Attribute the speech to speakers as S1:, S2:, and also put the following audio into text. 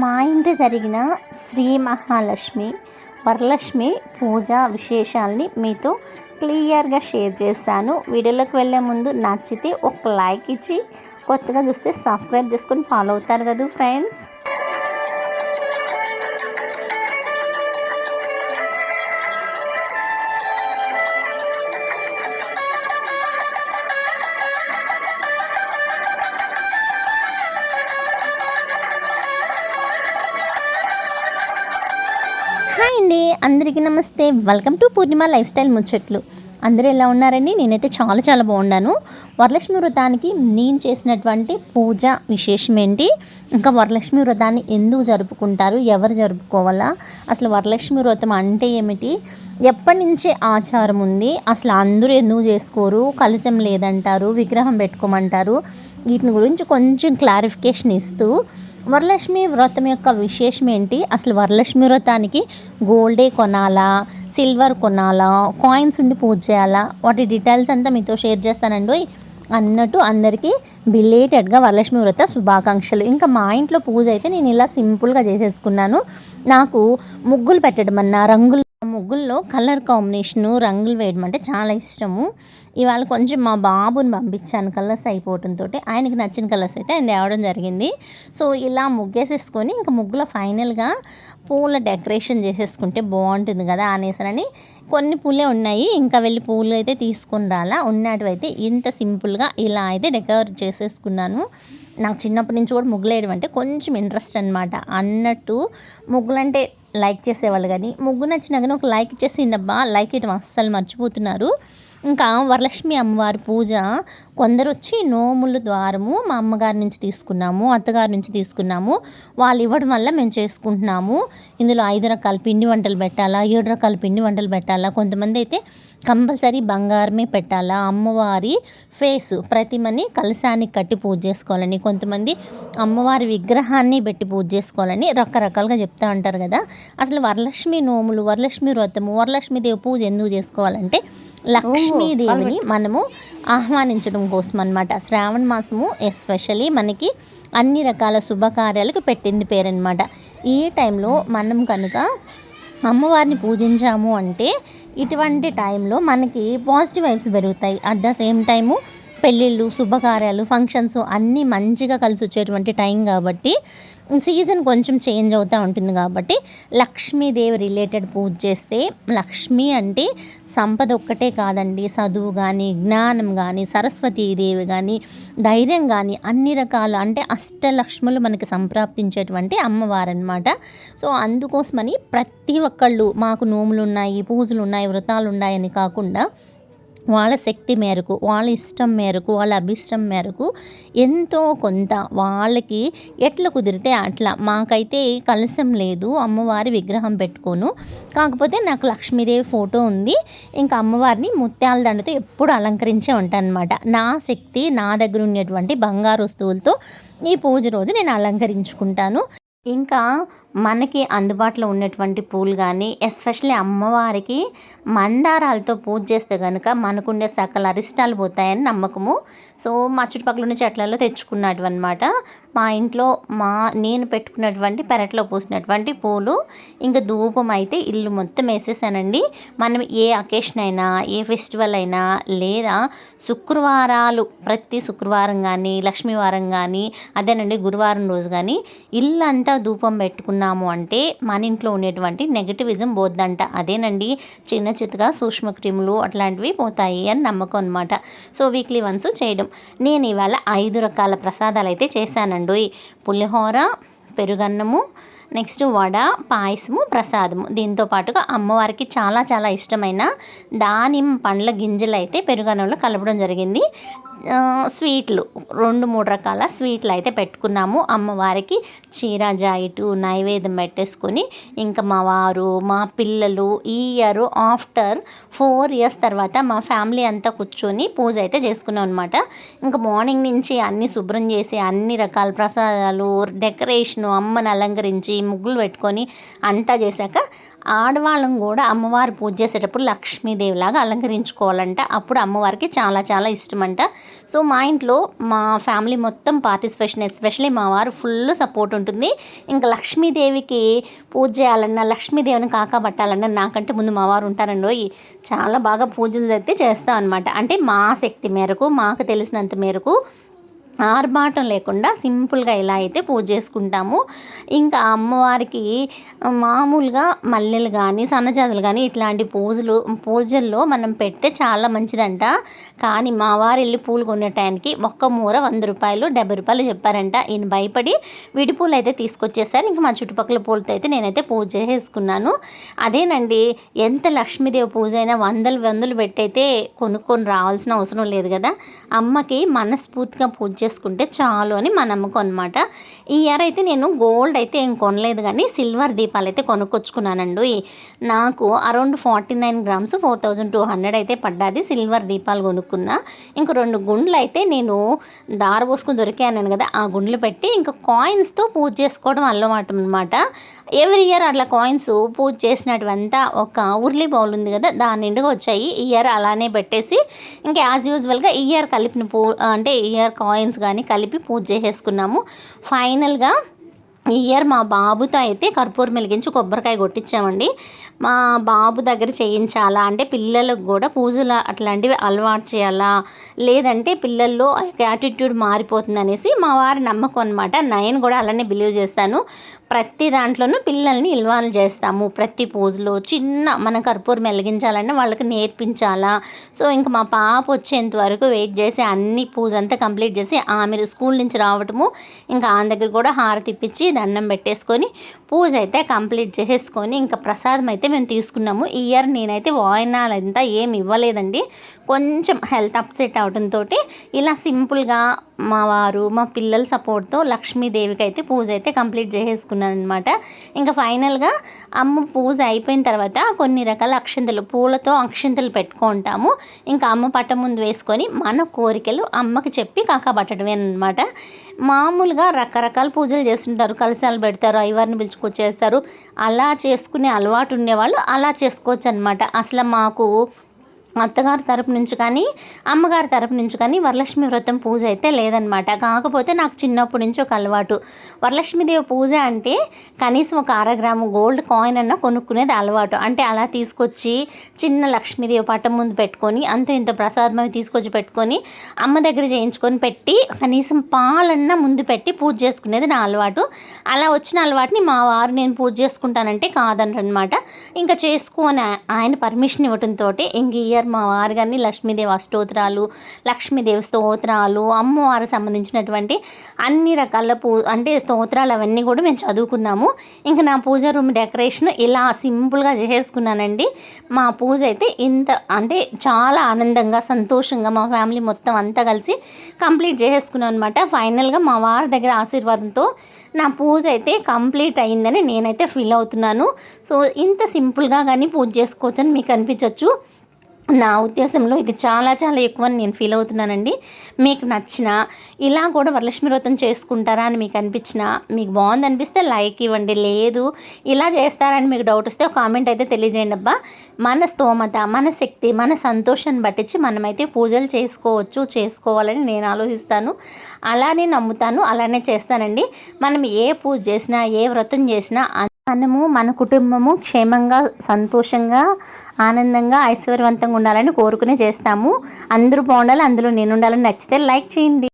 S1: మా ఇంటి జరిగిన శ్రీ మహాలక్ష్మి వరలక్ష్మి పూజ విశేషాల్ని మీతో క్లియర్గా షేర్ చేస్తాను. వీడియోలోకి వెళ్ళే ముందు నచ్చితే ఒక లైక్ ఇచ్చి కొత్తగా చూస్తే సబ్స్క్రైబ్ చేసుకొని ఫాలో అవుతారు కదా ఫ్రెండ్స్. అందరికీ నమస్తే. Welcome to Purnima lifestyle ముచ్చట్లు. అందరూ ఎలా ఉన్నారండి? నేనైతే చాలా చాలా బాగున్నాను. వరలక్ష్మి వ్రతానికి నేను చేసినటువంటి పూజ విశేషం ఏంటి? ఇంకా వరలక్ష్మి వ్రతాన్ని ఎందుకు జరుపుకుంటారు? ఎవరు జరుపుకోవాలా? అసలు వరలక్ష్మి వ్రతం అంటే ఏమిటి? ఎప్పటి నుంచే ఆచారం ఉంది? అసలు అందరూ ఎందుకు చేసుకోరు? కలశం లేదంటారు? విగ్రహం పెట్టుకోమంటారు? వీటిని గురించి కొంచెం క్లారిఫికేషన్ ఇస్తూ వరలక్ష్మి వ్రతం యొక్క విశేషం ఏంటి? అసలు వరలక్ష్మి వ్రతానికి గోల్డే కొనాలా? సిల్వర్ కొనాలా? కాయిన్స్ ఉండి పూజ చేయాలా? వాటి డీటెయిల్స్ అంతా మీతో షేర్ చేస్తానండి. అన్నట్టు అందరికీ బిలేటెడ్గా వరలక్ష్మి వ్రత శుభాకాంక్షలు. ఇంకా మా ఇంట్లో పూజ అయితే నేను ఇలా సింపుల్గా చేసేసుకున్నాను. నాకు ముగ్గులు పెట్టడం అన్న రంగులు ముగ్గుల్లో కలర్ కాంబినేషను రంగులు వేయడం అంటే చాలా ఇష్టము. ఇవాళ కొంచెం మా బాబుని పంపించాను కలర్స్ అయిపోవడంతో ఆయనకి నచ్చిన కలర్స్ అయితే ఆయన తేవడం జరిగింది. సో ఇలా ముగ్గేసేసుకొని ఇంకా ముగ్గులో ఫైనల్గా పూల డెకరేషన్ చేసేసుకుంటే బాగుంటుంది కదా అనేసరని కొన్ని పూలే ఉన్నాయి. ఇంకా వెళ్ళి పూలు అయితే తీసుకుని రాలా. ఉన్నటివి అయితే ఇంత సింపుల్గా ఇలా అయితే డెకరేట్ చేసేసుకున్నాను. నాకు చిన్నప్పటి నుంచి కూడా ముగ్గులు వేయడం అంటే కొంచెం ఇంట్రెస్ట్ అనమాట అన్నట్టు ముగ్గులంటే లైక్ చేసేవాళ్ళు కానీ ముగ్గు నచ్చినా కానీ ఒక లైక్ ఇచ్చేసిండబ్బా లైక్ ఇవ్వడం అస్సలు మర్చిపోతున్నారు. ఇంకా వరలక్ష్మి అమ్మవారి పూజ కొందరు వచ్చి నోముల ద్వారము మా అమ్మగారి నుంచి తీసుకున్నాము అత్తగారి నుంచి తీసుకున్నాము. వాళ్ళు ఇవ్వడం వల్ల మేము చేసుకుంటున్నాము. ఇందులో ఐదు రకాల పిండి వంటలు పెట్టాలా ఏడు రకాల పిండి వంటలు పెట్టాలా కొంతమంది అయితే కంపల్సరీ బంగారమే పెట్టాలా? అమ్మవారి ఫేస్ ప్రతిమని కలశానికి కట్టి పూజ చేసుకోవాలని కొంతమంది అమ్మవారి విగ్రహాన్ని పెట్టి పూజ చేసుకోవాలని రకరకాలుగా చెప్తూ ఉంటారు కదా. అసలు వరలక్ష్మి నోములు వరలక్ష్మి వ్రతము వరలక్ష్మీదేవి పూజ ఎందుకు చేసుకోవాలంటే లక్ష్మీదేవిని మనము ఆహ్వానించడం కోసం అనమాట శ్రావణ మాసము ఎస్పెషలీ మనకి అన్ని రకాల శుభకార్యాలకు పెట్టింది పేరనమాట ఈ టైంలో మనం కనుక అమ్మవారిని పూజించాము అంటే ఇటువంటి టైంలో మనకి పాజిటివ్ వైబ్స్ పెరుగుతాయి. అట్ ద సేమ్ టైము పెళ్ళిళ్ళు శుభకార్యాలు ఫంక్షన్స్ అన్నీ మంచిగా కలిసి వచ్చేటువంటి టైం కాబట్టి సీజన్ కొంచెం చేంజ్ అవుతూ ఉంటుంది కాబట్టి లక్ష్మీదేవి రిలేటెడ్ పూజ చేస్తే లక్ష్మి అంటే సంపద ఒక్కటే కాదండి. చదువు కానీ జ్ఞానం కానీ సరస్వతీదేవి కానీ ధైర్యం కానీ అన్ని రకాల అంటే అష్టలక్ష్ములు మనకి సంప్రాప్తించేటువంటి అమ్మవారనమాట సో అందుకోసమని ప్రతి ఒక్కళ్ళు మాకు నోములు ఉన్నాయి పూజలు ఉన్నాయి వ్రతాలు ఉన్నాయని కాకుండా వాళ్ళ శక్తి మేరకు వాళ్ళ ఇష్టం మేరకు వాళ్ళ అభిష్టం మేరకు ఎంతో కొంత వాళ్ళకి ఎట్లా కుదిరితే అట్లా. మాకైతే కలసం లేదు అమ్మవారి విగ్రహం పెట్టుకోను. కాకపోతే నాకు లక్ష్మీదేవి ఫోటో ఉంది. ఇంకా అమ్మవారిని ముత్యాల దండతో ఎప్పుడు అలంకరించే ఉంటాను అనమాట నా శక్తి నా దగ్గర ఉన్నటువంటి బంగారు వస్తువులతో ఈ పూజ రోజు నేను అలంకరించుకుంటాను. ఇంకా మనకి అందుబాటులో ఉన్నటువంటి పూలు కానీ ఎస్పెషల్లీ అమ్మవారికి మందారాలతో పూజ చేస్తే కనుక మనకుండే సకల అరిష్టాలు పోతాయని నమ్మకము. సో మా చుట్టుపక్కల ఉన్న చెట్లలో తెచ్చుకున్నట్టు అనమాట మా ఇంట్లో మా నేను పెట్టుకున్నటువంటి పెరట్లో పూసినటువంటి పూలు ఇంకా ధూపం అయితే ఇల్లు మొత్తం వేసేసానండి. మనం ఏ అకేషన్ అయినా ఏ ఫెస్టివల్ అయినా లేదా శుక్రవారాలు ప్రతి శుక్రవారం కానీ లక్ష్మీవారం కానీ అదేనండి గురువారం రోజు కానీ ఇల్లు అంతా ధూపం పెట్టుకున్నాము అంటే మన ఇంట్లో ఉండేటువంటి నెగటివిజం పోద్దంట. అదేనండి చిన్న చిత్తగా సూక్ష్మక్రిములు అట్లాంటివి పోతాయి అని నమ్మకం అనమాట సో వీక్లీ వన్స్ చేయడం. నేను ఇవాళ ఐదు రకాల ప్రసాదాలు అయితే చేశానండి. పులిహోర పెరుగన్నము నెక్స్ట్ వడ పాయసము ప్రసాదము. దీంతో పాటుగా అమ్మవారికి చాలా చాలా ఇష్టమైన దానిమ్మ పండ్ల గింజలు అయితే పెరుగన్నంలో కలపడం జరిగింది. స్వీట్లు. రెండు మూడు రకాల స్వీట్లు అయితే పెట్టుకున్నాము. అమ్మవారికి చీర జాయిటు నైవేద్యం పెట్టేసుకొని ఇంకా మా వారు మా పిల్లలు ఈ ఇయర్ ఆఫ్టర్ ఫోర్ ఇయర్స్ తర్వాత మా ఫ్యామిలీ అంతా కూర్చొని పూజ అయితే చేసుకున్నాం అనమాట ఇంకా మార్నింగ్ నుంచి అన్ని శుభ్రం చేసి అన్ని రకాల ప్రసాదాలు డెకరేషను అమ్మని అలంకరించి ముగ్గులు పెట్టుకొని అంతా చేశాక ఆడవాళ్ళం కూడా అమ్మవారి పూజ చేసేటప్పుడు లక్ష్మీదేవిలాగా అలంకరించుకోవాలంట. అప్పుడు అమ్మవారికి చాలా చాలా ఇష్టమంట. సో మా ఇంట్లో మా ఫ్యామిలీ మొత్తం పార్టిసిపేషన్ ఎస్పెషలీ మా వారు ఫుల్ సపోర్ట్ ఉంటుంది. ఇంకా లక్ష్మీదేవికి పూజ చేయాలన్నా లక్ష్మీదేవిని కాకబట్టాలన్నా నాకంటే ముందు మా వారు ఉంటారండి. చాలా బాగా పూజలు అయితే చేస్తాం అనమాట అంటే మా శక్తి మేరకు మాకు తెలిసినంత మేరకు ఆర్భాటం లేకుండా సింపుల్గా ఎలా అయితే పూజ చేసుకుంటాము ఇంకా అమ్మవారికి మామూలుగా మల్లెలు కానీ సన్నజాతులు కానీ ఇట్లాంటి పూజలు పూజల్లో మనం పెడితే చాలా మంచిదంట. కానీ మా వారు వెళ్ళి పూలు కొనే టైంకి ఒక్క మూర వంద రూపాయలు డెబ్బై రూపాయలు చెప్పారంట. ఈయన భయపడి విడి పూలు అయితే తీసుకొచ్చేసారు. ఇంకా మా చుట్టుపక్కల పూలతో అయితే నేనైతే పూజ చేసుకున్నాను. అదేనండి ఎంత లక్ష్మీదేవి పూజ అయినా వందలు వందలు పెట్టయితే కొనుక్కొని రావాల్సిన అవసరం లేదు కదా. అమ్మకి మనస్ఫూర్తిగా పూజ చేసుకుంటే చాలు అని మా నమ్మకం అనమాట ఈ ఇయర్ అయితే నేను గోల్డ్ అయితే ఏం కొనలేదు కానీ సిల్వర్ దీపాలు అయితే కొనుక్కొచ్చుకున్నానండి. నాకు around forty nine grams four thousand two hundred అయితే పడ్డాది సిల్వర్ దీపాలు కొనుక్కున్నా. ఇంక రెండు గుండ్లు అయితే నేను దార పోసుకుని దొరికాను కదా ఆ గుండ్లు పెట్టి ఇంకా కాయిన్స్తో పూజ చేసుకోవడం అలవాటు అనమాట ఎవ్రీ ఇయర్ అట్లా కాయిన్స్ పూజ చేసినటువంతా ఒక ఉర్లీ బౌల్ ఉంది కదా దాని నిండుగా వచ్చాయి. ఇయర్ అలానే పెట్టేసి ఇంకా యాజ్ యూజువల్గా ఇయర్ కలిపిన పూ అంటే ఇయర్ కాయిన్స్ కానీ కలిపి పూజ చేసేసుకున్నాము. ఫైనల్గా ఇయర్ మా బాబుతో అయితే కర్పూరం వెలిగించి కొబ్బరికాయ కొట్టించామండి. మా బాబు దగ్గర చేయించాలా? అంటే పిల్లలకు కూడా పూజలు అట్లాంటివి అలవాటు చేయాలా? లేదంటే పిల్లల్లో యాటిట్యూడ్ మారిపోతుంది అనేసి మా వారి నమ్మకం అనమాట నేను కూడా అలానే బిలీవ్ చేస్తాను. ప్రతి దాంట్లోనూ పిల్లల్ని ఇన్వాల్వ్ చేస్తాము. ప్రతి పూజలో చిన్న మన కర్పూరం వెలిగించాలంటే వాళ్ళకి నేర్పించాలా? సో ఇంకా మా పాప వచ్చేంత వరకు వెయిట్ చేసి అన్ని పూజ అంతా కంప్లీట్ చేసి ఆమె స్కూల్ నుంచి రావటము ఇంకా ఆమె దగ్గర కూడా హారతి ఇప్పించి దండం పెట్టేసుకొని పూజ అయితే కంప్లీట్ చేసేసుకొని ఇంకా ప్రసాదం అయితే మేము తీసుకున్నాము. ఈ ఇయర్ నేనైతే వాయినాలు అంతా ఏమి ఇవ్వలేదండి. కొంచెం హెల్త్ అప్సెట్ అవడంతో ఇలా సింపుల్గా మా వారు మా పిల్లల సపోర్ట్తో లక్ష్మీదేవికి అయితే పూజ అయితే కంప్లీట్ చేసేసుకున్నాను అనమాట ఇంకా ఫైనల్గా అమ్మ పూజ అయిపోయిన తర్వాత కొన్ని రకాల అక్షింతలు పూలతో అక్షింతలు పెట్టుకుంటాము. ఇంకా అమ్మ పట్ట ముందు వేసుకొని మన కోరికలు అమ్మకి చెప్పి కాకబట్టడమే అనమాట మామూలుగా రకరకాల పూజలు చేస్తుంటారు. కలశాలు పెడతారు అయ్యవారిని పిలుచుకొచ్చేస్తారు. అలా చేసుకునే అలవాటు ఉండేవాళ్ళు అలా చేసుకోవచ్చు అనమాట అసలు మాకు అత్తగారి తరపు నుంచి కానీ అమ్మగారి తరపు నుంచి కానీ వరలక్ష్మి వ్రతం పూజ అయితే లేదనమాట కాకపోతే నాకు చిన్నప్పటి నుంచి ఒక అలవాటు. వరలక్ష్మీదేవి పూజ అంటే కనీసం ఒక అరగ్రాము గోల్డ్ కాయిన్ అన్న కొనుక్కునేది అలవాటు. అంటే అలా తీసుకొచ్చి చిన్న లక్ష్మీదేవి పట్టం ముందు పెట్టుకొని అంత ఇంత ప్రసాదం అవి తీసుకొచ్చి పెట్టుకొని అమ్మ దగ్గర చేయించుకొని పెట్టి కనీసం పాలన్న ముందు పెట్టి పూజ చేసుకునేది నా అలవాటు. అలా వచ్చిన అలవాటుని మా వారు నేను పూజ చేసుకుంటానంటే కాదనమాట ఇంకా చేసుకొని ఆయన పర్మిషన్ ఇవ్వటంతో ఇంక ఇయర్ మా వారు కానీ లక్ష్మీదేవి అష్టోత్తరాలు లక్ష్మీదేవి స్తోత్రాలు అమ్మవారు సంబంధించినటువంటి అన్ని రకాల పూ అంటే స్తోత్రాలు అవన్నీ కూడా మేము చదువుకున్నాము. ఇంకా నా పూజ రూమ్ డెకరేషన్ ఇలా సింపుల్గా చేసేసుకున్నానండి. మా పూజ అయితే ఇంత అంటే చాలా ఆనందంగా సంతోషంగా మా ఫ్యామిలీ మొత్తం అంతా కలిసి కంప్లీట్ చేసేసుకున్నాను అనమాట ఫైనల్గా మా వారి దగ్గర ఆశీర్వాదంతో నా పూజ అయితే కంప్లీట్ అయిందని నేనైతే ఫీల్ అవుతున్నాను. సో ఇంత సింపుల్గా కానీ పూజ చేసుకోవచ్చని మీకు అనిపించవచ్చు నా ఉద్దేశంలో ఇది చాలా చాలా ఎక్కువ నేను ఫీల్ అవుతున్నానండి. మీకు నచ్చిన ఇలా కూడా వరలక్ష్మి వ్రతం చేసుకుంటారా అని మీకు అనిపించిన మీకు బాగుంది అనిపిస్తే లైక్ ఇవ్వండి. లేదు ఇలా చేస్తారని మీకు డౌట్ వస్తే ఒక కామెంట్ అయితే తెలియజేయండి అబ్బా. మన స్తోమత మన శక్తి మన సంతోషాన్ని పట్టించి మనమైతే పూజలు చేసుకోవచ్చు చేసుకోవాలని నేను ఆలోచిస్తాను. అలానే నమ్ముతాను అలానే చేస్తానండి. మనం ఏ పూజ చేసినా ఏ వ్రతం చేసినా మనము మన కుటుంబము క్షేమంగా సంతోషంగా ఆనందంగా ఐశ్వర్యవంతంగా ఉండాలని కోరుకునే చేస్తాము. అందరూ బాగుండాలి అందులో నేను ఉండాలని నచ్చితే లైక్ చేయండి.